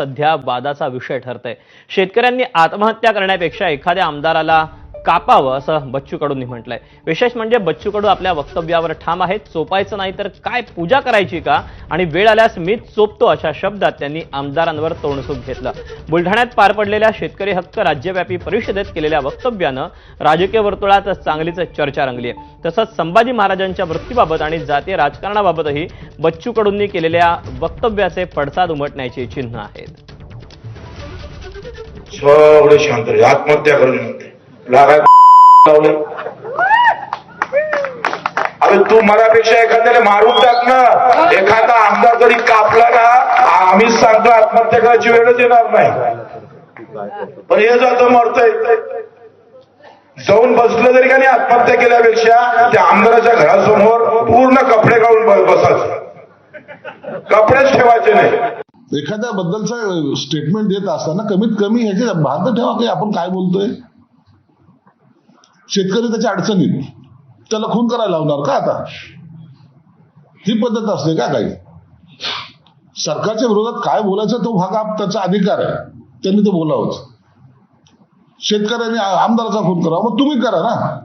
सध्या वादाचा विषय ठरतंय. शेतकऱ्यांनी आत्महत्या करण्यापेक्षा एखाद्या आमदाराला कापावं असं बच्चू कडूंनी म्हटलंय. विशेष म्हणजे बच्चू कडू आपल्या वक्तव्यावर ठाम आहेत. चोपायचं नाही तर काय पूजा करायची का? आणि वेळ आल्यास मीच चोपतो अशा शब्दात त्यांनी आमदारांवर तोंडसूक घेतलं. बुलढाण्यात पार पडलेल्या शेतकरी हक्क राज्यव्यापी परिषदेत केलेल्या वक्तव्यानं राजकीय वर्तुळात चांगलीच चर्चा रंगली आहे तसंच संभाजी महाराजांच्या वृत्तीबाबत आणि जातीय राजकारणाबाबतही बच्चू कडूंनी केलेल्या वक्तव्याचे पडसाद उमटण्याची चिन्ह आहेत. स्वडे शांत आत्महत्या करून लागाय अरे तू मरापेक्षा एखाद्याला मारून टाक ना. एखादा आमदार जरी कापला ना आम्हीच सांगतो आत्महत्या करायची वेळच येणार नाही. पण हे जातं मरतय. जाऊन बसलं तरी का नाही आत्महत्या केल्यापेक्षा त्या आमदाराच्या घरासमोर पूर्ण कपडे काढून ब- बसायचं. कपडेच ठेवायचे नाही. एखाद्या बद्दलचं स्टेटमेंट देत असताना कमीत कमी ह्याचे भान तर ठेवा की आपण काय बोलतोय? शेतकरी त्याच्या अडचणीत त्याला खून करायला लावणार का आता? ही पद्धत असते का काही? सरकारच्या विरोधात काय बोलायचं तो भाग आप त्याचा अधिकार आहे. त्यांनी ते बोलावंच. शेतकऱ्यांनी आमदाराचा खून करा मग तुम्ही करा ना.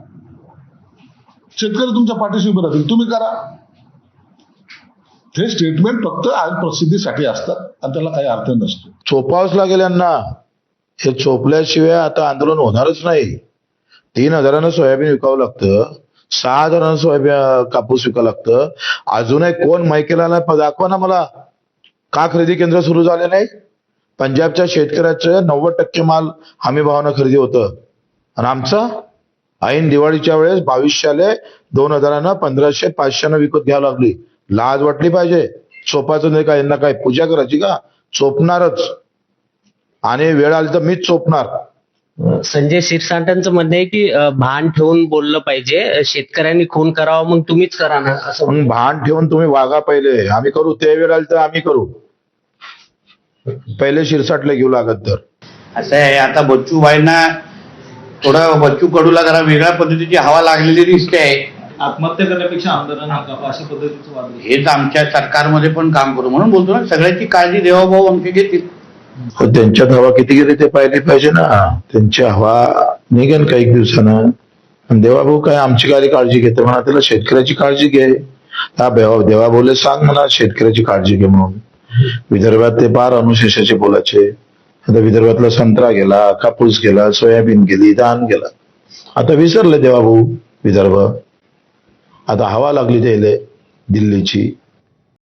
शेतकरी तुमच्या पाठीशी उभे राहतील. तुम्ही करा. हे स्टेटमेंट फक्त आज प्रसिद्धीसाठी असतात आणि त्याला काही अर्थ नसतो. चोपावच लागेल यांना. हे चोपल्याशिवाय आता आंदोलन होणारच नाही. तीन हजारानं सोयाबीन विकावं लागतं. सहा हजारानं सोयाबीन कापूस विकावं लागतं. अजूनही कोण मैकेला नाही दाखवा ना मला. का खरेदी केंद्र सुरू झाले नाही? पंजाबच्या शेतकऱ्याचं नव्वद टक्के माल हमी भावानं खरेदी होतं. आणि आमचा? ऐन दिवाळीच्या वेळेस बावीसशेले दोन हजारानं पंधराशे पाचशेनं विकत घ्यावं लागली. लाज वाटली पाहिजे. चोपाचं नाही का यांना काय पूजा करायची का? चोपणारच. आणि वेळ आली तर मीच चोपणार. संजय शिरसाटांचं म्हणणं आहे की अं, भान ठेवून बोललं पाहिजे. शेतकऱ्यांनी खून करावा मग तुम्हीच करा ना असं मग भान ठेवून तुम्ही वागा पहिले. आम्ही करू ते वेळ आली तर आम्ही करू. पहिले शिरसाटले घेऊ लागत तर. असं आहे. आता बच्चूबाईंना थोडं बच्चू कडूला जरा वेगळ्या पद्धतीची हवा लागलेली दिसते आहे. आत्महत्या करण्यापेक्षा आमदारांना कापा अशा पद्धतीचं वाद हेच आमच्या सरकारमध्ये पण काम करू म्हणून बोलतो ना. सगळ्याची काळजी देवाभाऊ आमचे घेतील. त्यांच्यात हवा किती गेली ते पाहिली पाहिजे ना. त्यांची हवा निघेल काही दिवसानं? आणि देवाभाऊ काय आमची काय काळजी घेते म्हणा त्याला शेतकऱ्याची काळजी घे. हा देवा देवा बोले सांग म्हणा शेतकऱ्याची काळजी घे म्हणून. विदर्भात ते पार अनुशेषाचे बोलाचे आता विदर्भातला संत्रा गेला कापूस गेला सोयाबीन गेली धान गेला. आता विसरले देवाभाऊ विदर्भ. आता हवा लागली त्याले दिल्लीची.